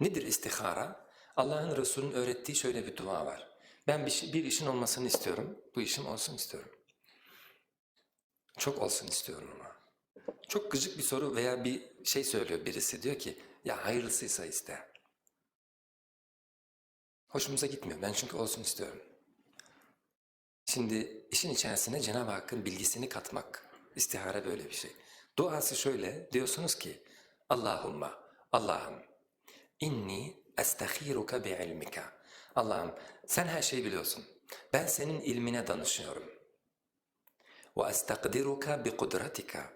Nedir istihara? Allah'ın Resulü'nün öğrettiği şöyle bir dua var. Ben bir, bir işin olmasını istiyorum. Bu işim olsun istiyorum. Çok olsun istiyorum ama. Çok gıcık bir soru veya bir şey söylüyor birisi. Diyor ki ya hayırlısıysa iste. Hoşumuza gitmiyor. Ben çünkü olsun istiyorum. Şimdi işin içerisine Cenab-ı Hakk'ın bilgisini katmak. İstihare böyle bir şey. Duası şöyle. Diyorsunuz ki Allahumma, Allah'ım inni estahiruka bi ilmika. Allah'ım sen her şeyi biliyorsun. Ben senin ilmine danışıyorum. Ve estakdiruka bi kudratika.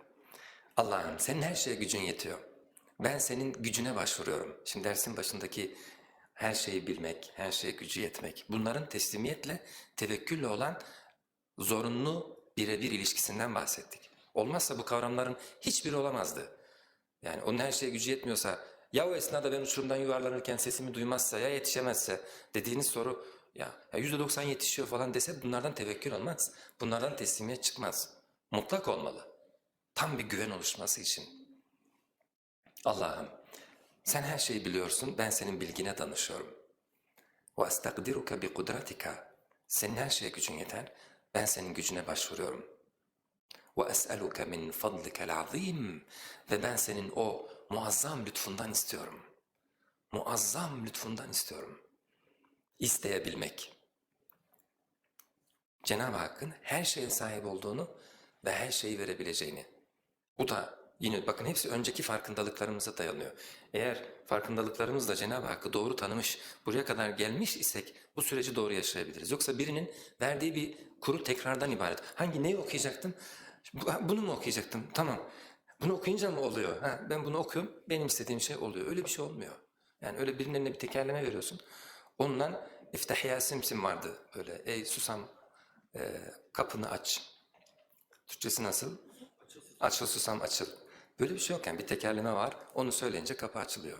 Allah'ım senin her şeye gücün yetiyor. Ben senin gücüne başvuruyorum. Şimdi dersin başındaki her şeyi bilmek, her şeye gücü yetmek. Bunların teslimiyetle, tevekkülle olan zorunlu birebir ilişkisinden bahsettik. Olmazsa bu kavramların hiçbiri olamazdı. Yani onun her şeye gücü yetmiyorsa, ya o esnada ben uçurumdan yuvarlanırken sesimi duymazsa, ya yetişemezse dediğiniz soru, ya ya %90 yetişiyor falan dese bunlardan tevekkül olmaz. Bunlardan teslimiyet çıkmaz. Mutlak olmalı. Tam bir güven oluşması için. Allah'ım sen her şeyi biliyorsun, ben senin bilgine danışıyorum. وَاَسْتَقْدِرُكَ بِقُدْرَتِكَ Senin her şeye gücün yeter, ben senin gücüne başvuruyorum. وَاَسْأَلُكَ مِنْ فَضْلِكَ الْعَظِيمِ Ve ben senin o muazzam lütfundan istiyorum. Muazzam lütfundan istiyorum. İsteyebilmek. Cenab-ı Hakk'ın her şeye sahip olduğunu ve her şeyi verebileceğini. Bu da yine bakın hepsi önceki farkındalıklarımıza dayanıyor. Eğer farkındalıklarımızla Cenab-ı Hakk'ı doğru tanımış, buraya kadar gelmiş isek bu süreci doğru yaşayabiliriz. Yoksa birinin verdiği bir kuru tekrardan ibaret. Hangi neyi okuyacaktın? Bu- Bunu mu okuyacaktım? Tamam. Bunu okuyunca mı oluyor? Ha, ben bunu okuyorum, benim istediğim şey oluyor. Öyle bir şey olmuyor. Yani öyle birinin eline bir tekerleme veriyorsun. Ondan iftahya simsim vardı öyle. Ey susam e, kapını aç. Türkçesi nasıl? Açıl susam açıl. Böyle bir şey yok yani bir tekerleme var. Onu söyleyince kapı açılıyor.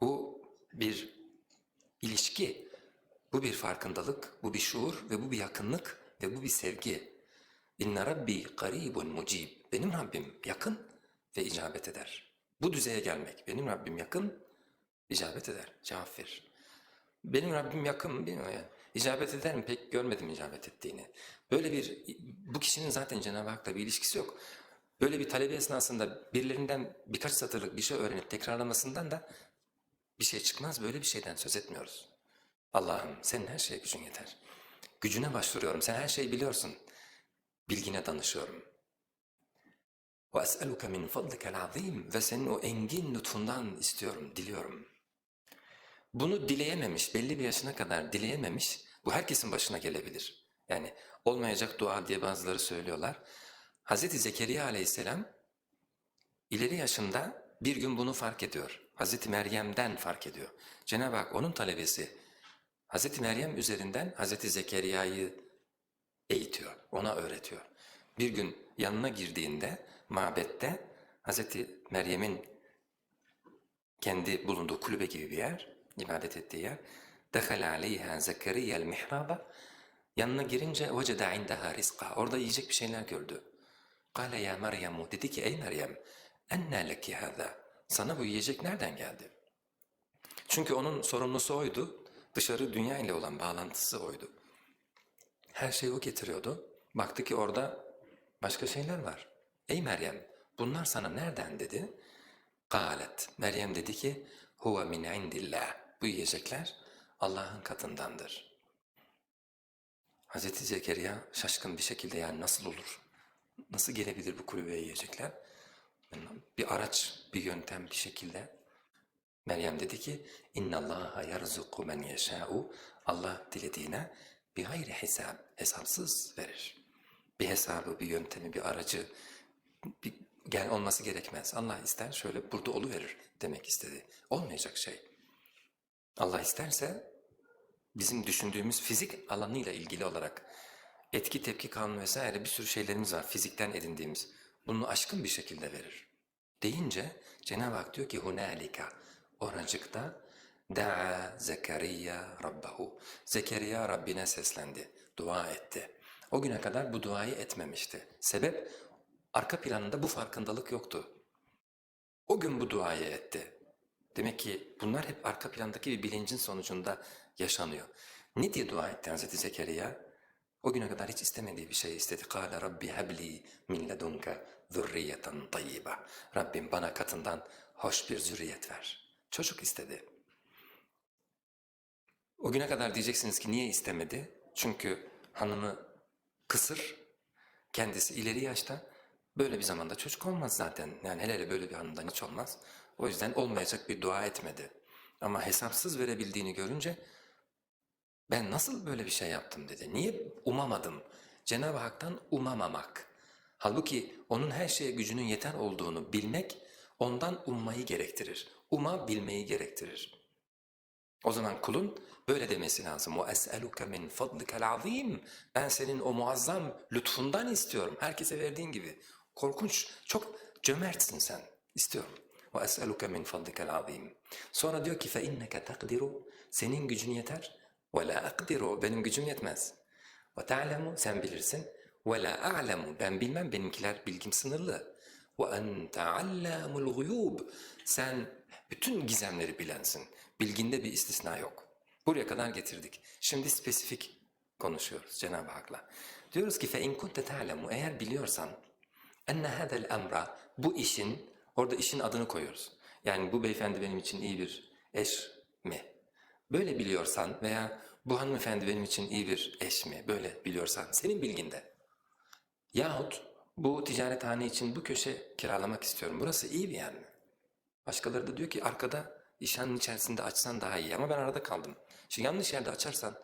Bu bir ilişki. Bu bir farkındalık, bu bir şuur ve bu bir yakınlık ve bu bir sevgi. İnne Rabbi garibun mucib. Benim Rabbim yakın ve icabet eder. Bu düzeye gelmek. Benim Rabbim yakın, icabet eder, cevap verir. Benim Rabbim yakın mı bilmiyorum yani. İcabet eder mi pek görmedim icabet ettiğini. Böyle bir, bu kişinin zaten Cenab-ı Hak'la bir ilişkisi yok. Böyle bir talebe esnasında birilerinden birkaç satırlık bir şey öğrenip tekrarlamasından da bir şey çıkmaz. Böyle bir şeyden söz etmiyoruz. Allah'ım senin her şeye gücün yeter. Gücüne başvuruyorum. Sen her şeyi biliyorsun Bilgine danışıyorum. وَأَسْأَلُكَ مِنْ فَضْلِكَ الْعَظِيمِ Ve senin o engin lütfundan istiyorum, diliyorum. Bunu dileyememiş, belli bir yaşına kadar dileyememiş, bu herkesin başına gelebilir. Yani olmayacak dua diye bazıları söylüyorlar. Hazreti Zekeriya aleyhisselam ileri yaşında bir gün bunu fark ediyor. Hazreti Meryem'den fark ediyor. Cenab-ı Hak onun talebesi Hazreti Meryem üzerinden Hazreti Zekeriya'yı eğitiyor, ona öğretiyor. Bir gün yanına girdiğinde mabette Hazreti Meryem'in kendi bulunduğu kulübe gibi bir yer, ibadet ettiği yer. دَخَلَ عَلَيْهَا زَكَرِيَّ الْمِحْرَابَ Yanına girince وَجَدَ عِنْدَهَا رِزْقًا Orada yiyecek bir şeyler gördü. قَالَ يَا مَرْيَمُ Dedi ki ey Meryem, اَنَّا لَكِ هَذَا Sana bu yiyecek nereden geldi? Çünkü onun sorumlusu oydu. Dışarı dünya ile olan bağlantısı oydu. Her şeyi o getiriyordu. Baktı ki orada başka şeyler var. Ey Meryem bunlar sana nereden dedi? Galet. Meryem dedi ki huve min indillah. Bu yiyecekler Allah'ın katındandır. Hazreti Zekeriya şaşkın bir şekilde yani nasıl olur? Nasıl gelebilir bu kulübeye yiyecekler? Bir araç, bir yöntem bir şekilde. Meryem dedi ki inna Allaha yerzuku men yeşâ'u Allah dilediğine bir gayri hesap, hesapsız verir. Bir hesabı, bir yöntemi, bir aracı bir, gel olması gerekmez. Allah ister şöyle burada oluverir demek istedi. Olmayacak şey. Allah isterse bizim düşündüğümüz fizik alanıyla ilgili olarak etki tepki kanunu vesaire bir sürü şeylerimiz var fizikten edindiğimiz. Bunu aşkın bir şekilde verir. Deyince Cenab-ı Hak diyor ki hunalika oracıkta da'a Zekeriya Rabbahu. Zekeriya Rabbine seslendi, dua etti. O güne kadar bu duayı etmemişti. Sebep arka planında bu farkındalık yoktu. O gün bu duayı etti. Demek ki bunlar hep arka plandaki bir bilincin sonucunda yaşanıyor. Ne diye dua etti Hazreti Zekeriya? O güne kadar hiç istemediği bir şey istedi. Kâle Rabbi hebli min ledunke zürriyeten tayyiba. Rabbim bana katından hoş bir zürriyet ver. Çocuk istedi. O güne kadar diyeceksiniz ki niye istemedi? Çünkü hanımı kısır, kendisi ileri yaşta. Böyle bir zamanda çocuk olmaz zaten. Yani hele hele böyle bir hanımdan hiç olmaz. O yüzden olmayacak bir dua etmedi. Ama hesapsız verebildiğini görünce ben nasıl böyle bir şey yaptım dedi. Niye umamadım? Cenab-ı Hak'tan umamamak. Halbuki onun her şeye gücünün yeter olduğunu bilmek ondan ummayı gerektirir. Uma bilmeyi gerektirir. O zaman kulun böyle demesi lazım. O es'eluke min fadlikel. Ben senin o muazzam lütfundan istiyorum. Herkese verdiğin gibi. Korkunç, çok cömertsin sen. İstiyorum. Ve es'eluke min fadlikel. Sonra diyor ki fe inneke. Senin gücün yeter. Ve la. Benim gücüm yetmez. Ve ta'lemu. Sen bilirsin. Ve la. Ben bilmem. Benimkiler bilgim sınırlı. Ve ente allamul guyub. Sen bütün gizemleri bilensin. Bilginde bir istisna yok. Buraya kadar getirdik. Şimdi spesifik konuşuyoruz Cenab-ı Hak'la. Diyoruz ki fe in kunte ta'lemu eğer biliyorsan enne hada'l emra bu işin orada işin adını koyuyoruz. Yani bu beyefendi benim için iyi bir eş mi? Böyle biliyorsan veya bu hanımefendi benim için iyi bir eş mi? Böyle biliyorsan senin bilginde. Yahut bu ticarethane için bu köşe kiralamak istiyorum. Burası iyi bir yer mi? Başkaları da diyor ki arkada işhanın içerisinde açsan daha iyi ama ben arada kaldım. Şimdi yanlış yerde açarsan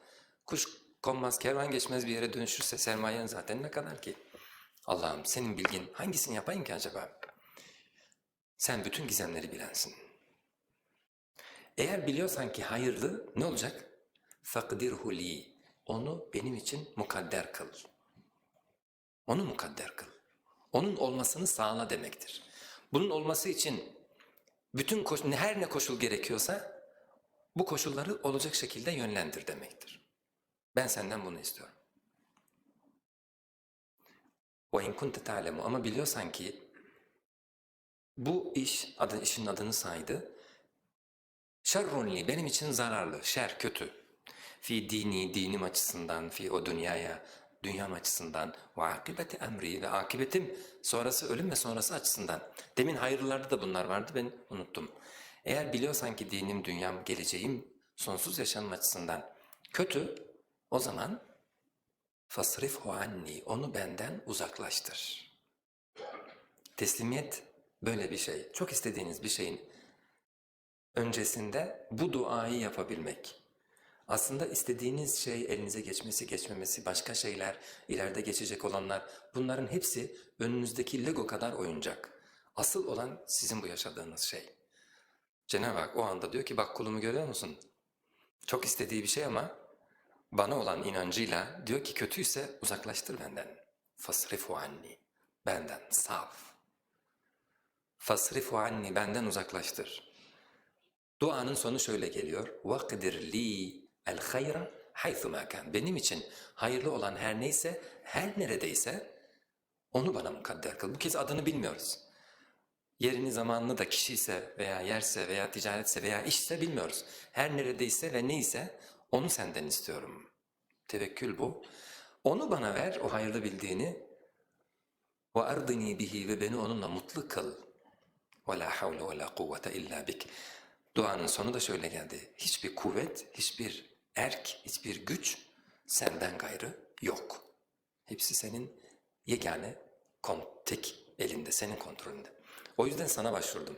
kuş konmaz, kervan geçmez bir yere dönüşürse sermayen zaten ne kadar ki? Allah'ım senin bilgin hangisini yapayım ki acaba? Sen bütün gizemleri bilensin. Eğer biliyorsan ki hayırlı ne olacak? Fakdirhu li. Onu benim için mukadder kıl. Onu mukadder kıl. Onun olmasını sağla demektir. Bunun olması için bütün koş- her ne koşul gerekiyorsa bu koşulları olacak şekilde yönlendir demektir. Ben senden bunu istiyorum. وَاِنْ كُنْتَ تَعْلَمُ Ama biliyorsan ki bu iş, adı, işin adını saydı. Şerrunli benim için zararlı, şer, kötü. Fi dini, dinim açısından, fi o dünyaya, dünyam açısından, ve akibeti emri ve akibetim sonrası ölüm ve sonrası açısından. Demin hayırlılarda da bunlar vardı ben unuttum. Eğer biliyorsan ki dinim, dünyam, geleceğim sonsuz yaşamım açısından kötü, o zaman fasrifhu anni, onu benden uzaklaştır. Teslimiyet böyle bir şey. Çok istediğiniz bir şeyin öncesinde bu duayı yapabilmek. Aslında istediğiniz şey elinize geçmesi geçmemesi, başka şeyler, ileride geçecek olanlar bunların hepsi önünüzdeki Lego kadar oyuncak. Asıl olan sizin bu yaşadığınız şey. Cenab-ı Hak o anda diyor ki bak kulumu görüyor musun? Çok istediği bir şey ama bana olan inancıyla diyor ki kötüyse uzaklaştır benden. Fasrifu anni. Benden saf. Fasrifu anni benden uzaklaştır. Duanın sonu şöyle geliyor. Vakdir li El hayra haythuma kan. Benim için hayırlı olan her neyse, her neredeyse onu bana mukadder kıl. Bu kez adını bilmiyoruz. Yerini zamanını da kişiyse veya yerse veya ticaretse veya işse bilmiyoruz. Her neredeyse ve neyse onu senden istiyorum. Tevekkül bu. Onu bana ver o hayırlı bildiğini. Ve ardini bihi ve beni onunla mutlu kıl. Ve la havle ve la kuvvete illa bik. Duanın sonu da şöyle geldi. Hiçbir kuvvet, hiçbir erk, hiçbir güç senden gayrı yok. Hepsi senin yegane tek elinde, senin kontrolünde. O yüzden sana başvurdum.